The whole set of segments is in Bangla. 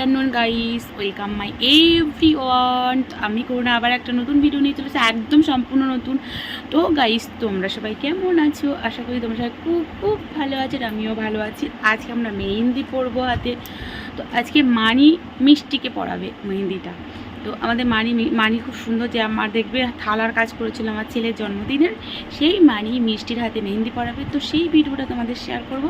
Afternoon guys welcome my everyone আমি করোনা আবার একটা নতুন ভিডিও নিয়ে চলেছে, একদম সম্পূর্ণ নতুন। তো গাইস তোমরা সবাই কেমন আছো? আশা করি তোমরা সবাই খুব খুব ভালো আছো আমিও ভালো আছি। আজকে আমরা মেহেন্দি পরবো হাতে। তো আজকে মানি মিষ্টিকে পড়াবে মেহেন্দিটা। তো আমাদের মানি মানি খুব সুন্দর যে আমার দেখবে থালার কাজ করেছিল আমার ছেলের জন্মদিনের। সেই মানি মিষ্টির হাতে মেহেন্দি পড়াবে তো সেই ভিডিওটা তোমাদের শেয়ার করব।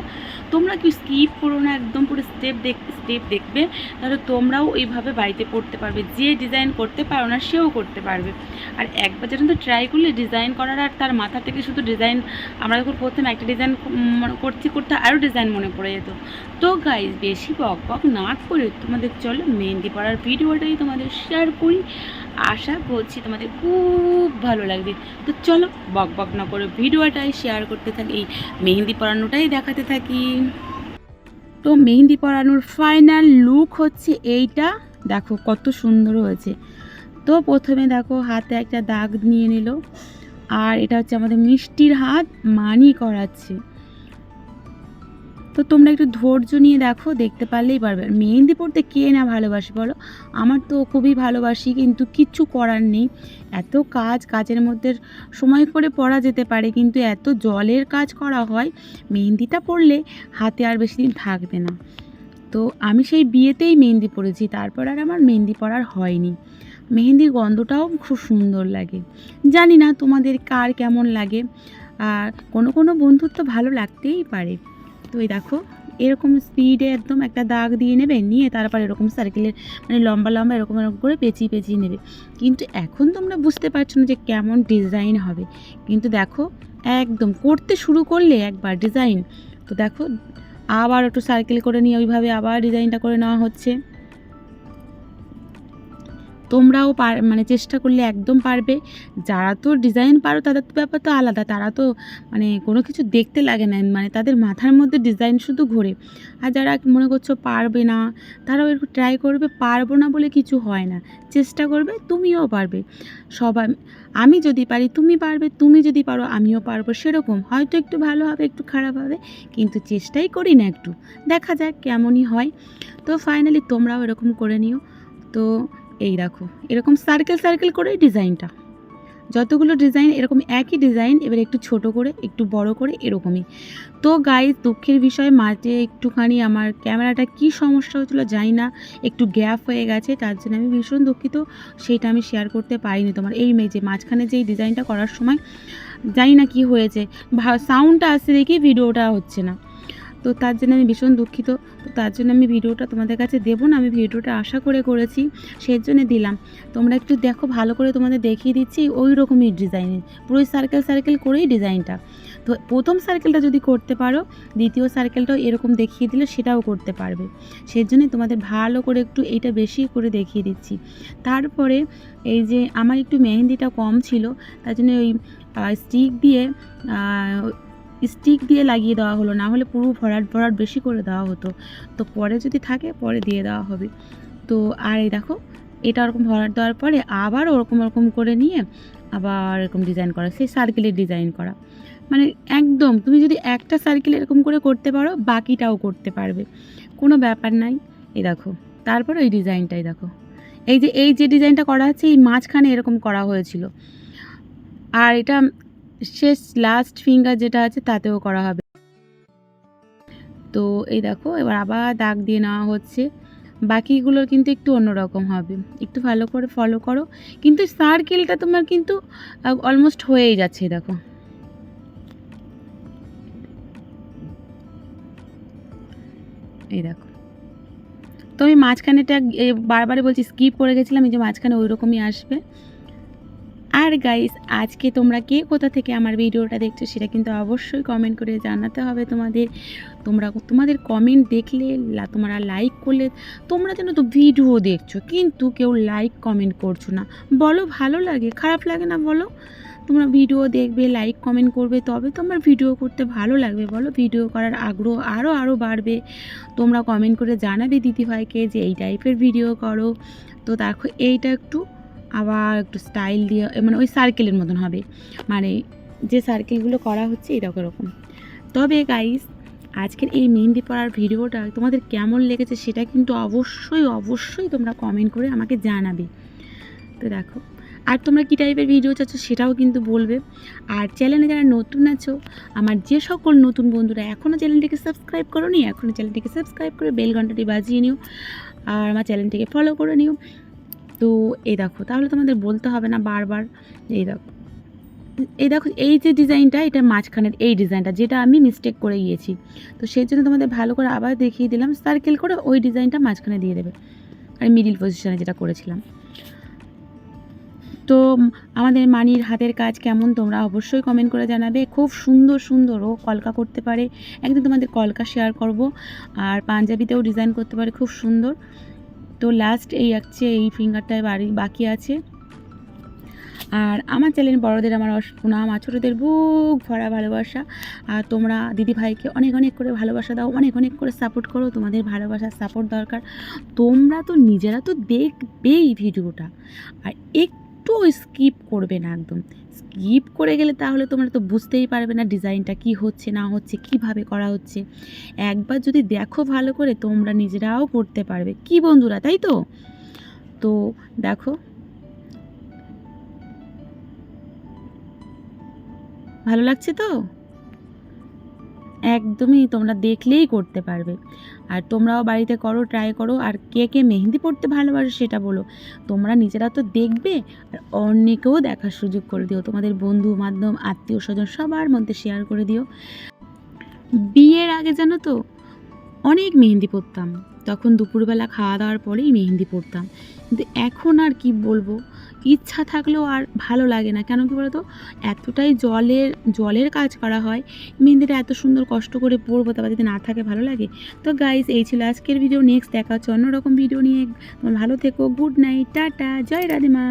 তোমরা কি স্কিপ করো না, একদম পুরো স্টেপ দেখ স্টেপ দেখবে। তাহলে তোমরাও ওইভাবে বাড়িতে পড়তে পারবে। যে ডিজাইন করতে পারো না, সেও করতে পারবে। আর একবার যেন তো ট্রাই করলে ডিজাইন করার আর তার মাথা থেকে শুধু ডিজাইন আমরা যখন করতাম একটা ডিজাইন করতে করতে আরও ডিজাইন মনে পড়ে যেত। তো গাইজ বেশি বক বক না করে তোমাদের চলো মেহেন্দি পড়ার ভিডিওটাই তোমাদের শেয়ার করি। আশা করছি তোমাদের খুব ভালো লাগবে। তো চলো, বক বক না করে ভিডিওটাই শেয়ার করতে থাকি। এই মেহেন্দি পরানোটাই দেখাতে থাকি। তো মেহেন্দি পরানোর ফাইনাল লুক হচ্ছে এইটা। দেখো কত সুন্দর হয়েছে। তো প্রথমে দেখো হাতে একটা দাগ নিয়ে নিল। আর এটা হচ্ছে আমাদের মিষ্টির হাত মানি করাচ্ছে। তো তোমরা একটু ধৈর্য নিয়ে দেখো, দেখতে পারলেই পারবে। মেহেন্দি পড়তে কে না ভালোবাসে বলো? আমার তো খুবই ভালোবাসি, কিন্তু কিচ্ছু করার নেই। এত কাজ কাজের মধ্যে সময় করে পড়া যেতে পারে, কিন্তু এত জলের কাজ করা হয়, মেহেন্দিটা পড়লে হাতে আর বেশি দিন থাকবে না। তো আমি সেই বিয়েতেই মেহেন্দি পড়েছি তারপর আর আমার মেহেন্দি পড়ার হয়নি। মেহেন্দির গন্ধটাও খুব সুন্দর লাগে। জানি না তোমাদের কার কেমন লাগে, আর কোনো কোনো বন্ধুর তো ভালো লাগতেই পারে। তো এই দেখো, এরকম স্পিডে একদম একটা দাগ দিয়ে নেবে, নিয়ে তারপর এরকম সার্কেলের মানে লম্বা লম্বা এরকম এরকম করে পেঁচিয়ে পেঁচিয়ে নেবে। কিন্তু এখন তোমরা বুঝতে পারছ না যে কেমন ডিজাইন হবে। কিন্তু দেখো, একদম করতে শুরু করলে একবার ডিজাইন তো দেখো, আবার একটু সার্কেল করে নিয়ে ওইভাবে আবার ডিজাইনটা করে নেওয়া হচ্ছে। তোমরাও পার মানে চেষ্টা করলে একদম পারবে। যারা তো ডিজাইন পারো, তাদের তো ব্যাপার তো আলাদা। তারা তো মানে কোনো কিছু দেখতে লাগে না। মানে তাদের মাথার মধ্যে ডিজাইন শুধু ঘোরে। আর যারা মনে করছ পারবে না, তারাও একটু ট্রাই করবে। পারব না বলে কিছু হয় না। চেষ্টা করবে, তুমিও পারবে। সবাই আমি যদি পারি, তুমি পারবে। তুমি যদি পারো, আমিও পারব। সেরকম। হয়তো একটু ভালো হবে, একটু খারাপ হবে। কিন্তু চেষ্টাই করি না একটু। দেখা যাক কেমনই হয়। তো ফাইনালি তোমরাও এরকম করে নিও। তো এই রাখো এরকম সার্কেল সার্কেল করেই ডিজাইনটা। যতগুলো ডিজাইন, এরকম একই ডিজাইন, এবার একটু ছোট করে, একটু বড় করে, এরকমই। তো গাইজ দুঃখের বিষয়, মাঝে একটুখানি আমার ক্যামেরাটা কি সমস্যা হচ্ছিল জানি না, একটু গ্যাপ হয়ে গেছে, তার জন্য আমি ভীষণ দুঃখিত, সেইটা আমি শেয়ার করতে পারিনি তোমার। এই যে মাঝখানে যেই ডিজাইনটা করার সময়, জানি না কি হয়েছে সাউন্ডটা আসছে দেখি ভিডিওটা হচ্ছে না। তো তার জন্য আমি ভীষণ দুঃখিত। তো তার জন্য আমি ভিডিওটা তোমাদের কাছে দেবো না, আমি ভিডিওটা আশা করে করেছি, সেই জন্য দিলাম। তোমরা একটু দেখো, ভালো করে তোমাদের দেখিয়ে দিচ্ছি ওই রকমই ডিজাইনের, পুরোই সার্কেল সার্কেল করেই ডিজাইনটা। তো প্রথম সার্কেলটা যদি করতে পারো, দ্বিতীয় সার্কেলটাও এরকম দেখিয়ে দিলে সেটাও করতে পারবে। সেই জন্যই তোমাদের ভালো করে একটু এইটা বেশি করে দেখিয়ে দিচ্ছি। তারপরে এই যে আমার একটু মেহেন্দিটা কম ছিল, তার জন্য ওই স্টিক দিয়ে স্টিক দিয়ে লাগিয়ে দেওয়া হলো, না হলে পুরো ভরাট ভরাট বেশি করে দেওয়া হতো। তো পরে যদি থাকে, পরে দিয়ে দেওয়া হবে। তো আর এই দেখো, এটা ওরকম ভরাট দেওয়ার পরে আবার ওরকম ওরকম করে নিয়ে আবার এরকম ডিজাইন করা, সেই সার্কেলের ডিজাইন করা। মানে একদম, তুমি যদি একটা সার্কেল এরকম করে করতে পারো, বাকিটাও করতে পারবে। কোনো ব্যাপার নাই। এই দেখো, তারপর ওই ডিজাইনটাই দেখো। এই যে এই যে ডিজাইনটা করা হচ্ছে, এই মাঝখানে এরকম করা হয়েছিল। আর এটা শেষ লাস্ট ফিঙ্গার যেটা আছে তাতেও করা হবে। তো এই দেখো, এবার আবার দাগ দিয়ে নেওয়া হচ্ছে। বাকিগুলোর কিন্তু একটু অন্যরকম হবে। একটু ভালো করে ফলো করো। কিন্তু সার্কেলটা তোমার কিন্তু অলমোস্ট হয়েই যাচ্ছে, দেখো। এই দেখো। তো আমি মাঝখানেটা বারবারই বলছি স্কিপ করে গেছিলাম, এই যে মাঝখানে ওই রকমই আসবে। আর গাইস আজকে তোমরা কে কোথা থেকে আমার ভিডিওটা দেখছ সেটা কিন্তু অবশ্যই কমেন্ট করে জানাতে হবে তোমাদের। তোমরা তোমাদের কমেন্ট দেখলে তোমরা লাইক করলে, তোমরা যেন তো ভিডিও দেখছ, কিন্তু কেউ লাইক কমেন্ট করছ না। বলো, ভালো লাগে? খারাপ লাগে না বলো? তোমরা ভিডিও দেখবে লাইক কমেন্ট করবে, তবে তোমার ভিডিও করতে ভালো লাগবে বলো। ভিডিও করার আগ্রহ আরও আরও বাড়বে। তোমরা কমেন্ট করে জানাবে দিদিভাইকে যে এই টাইপের ভিডিও করো। তো দেখো, এইটা একটু আবার একটু স্টাইল দিয়ে মানে ওই সার্কেলের মতন হবে। মানে যে সার্কেলগুলো করা হচ্ছে এরকম এরকম। তবে গাইস আজকের এই মেহেন্দি পড়ার ভিডিওটা তোমাদের কেমন লেগেছে সেটা কিন্তু অবশ্যই অবশ্যই তোমরা কমেন্ট করে আমাকে জানাবে। তো দেখো, আর তোমরা কী টাইপের ভিডিও চাচ্ছ সেটাও কিন্তু বলবে। আর চ্যানেলে যারা নতুন আছো, আমার যে সকল নতুন বন্ধুরা এখনও চ্যানেলটিকে সাবস্ক্রাইব করো নি এখনও চ্যানেলটিকে সাবস্ক্রাইব করে বেল ঘন্টাটি বাজিয়ে নিও। আর আমার চ্যানেলটিকে ফলো করে নিও। তো এই দেখো, তাহলে তোমাদের বলতে হবে না বারবার এই দেখো। এই দেখো, এই যে ডিজাইনটা, এটা মাঝখানের এই ডিজাইনটা, যেটা আমি মিস্টেক করে গিয়েছি। তো সেই জন্য তোমাদের ভালো করে আবার দেখিয়ে দিলাম সার্কেল করে ওই ডিজাইনটা মাঝখানে দিয়ে দেবে। আর মিডিল পজিশনে যেটা করেছিলাম। তো আমাদের মানির হাতের কাজ কেমন, তোমরা অবশ্যই কমেন্ট করে জানাবে। খুব সুন্দর সুন্দর, ও কলকা করতে পারে। একদিন তোমাদের কলকা শেয়ার করব। আর পাঞ্জাবিতেও ডিজাইন করতে পারে, খুব সুন্দর। তো লাস্ট এই আছে এই ফিঙ্গারটায় বাড়ি বাকি আছে। আর আমার চ্যানেল বড়দের আমার সুনাম আর ছোটোদের বুক ভরা ভালোবাসা। আর তোমরা দিদি ভাইকে অনেক অনেক করে ভালোবাসা দাও, অনেক অনেক করে সাপোর্ট করো, তোমাদের ভালোবাসার সাপোর্ট দরকার। তোমরা তো নিজেরা তো দেখবেই ভিডিওটা। আর একটু স্কিপ করবে না একদম। স্কিপ করে গেলে তাহলে তোমরা তো বুঝতেই পারবে না ডিজাইনটা কি হচ্ছে, না হচ্ছে, কীভাবে করা হচ্ছে। একবার যদি দেখো ভালো করে, তোমরা নিজেরাও করতে পারবে। কি বন্ধুরা, তাই তো? তো দেখো। ভালো লাগছে তো? একদমই তোমরা দেখলেই করতে পারবে। আর তোমরাও বাড়িতে করো ট্রাই করো, আর কে কে মেহেন্দি পড়তে ভালোবাসো সেটা বলো। তোমরা নিজেরা তো দেখবে, আর অন্যকেও দেখার সুযোগ করে দিও। তোমাদের বন্ধু মাধ্যম আত্মীয় স্বজন সবার মধ্যে শেয়ার করে দিও। বিয়ের আগে জানো তো, অনেক মেহেন্দি পরতাম। তখন দুপুরবেলা খাওয়া দাওয়ার পরেই মেহেন্দি পড়তাম কিন্তু এখন আর কি বলব? ইচ্ছা থাকলেও আর ভালো লাগে না। কেন কি বলতো? এতটাই জলের জলের কাজ করা হয়। মেহেন্দিটা এত সুন্দর কষ্ট করে পরবো, তারপর যদি না থাকে ভালো লাগে। তো গাইজ এই ছিল আজকের ভিডিও নেক্সট দেখা হচ্ছে অন্যরকম ভিডিও নিয়ে। ভালো থেকো গুড নাইট টাটা, জয় রাধিমা।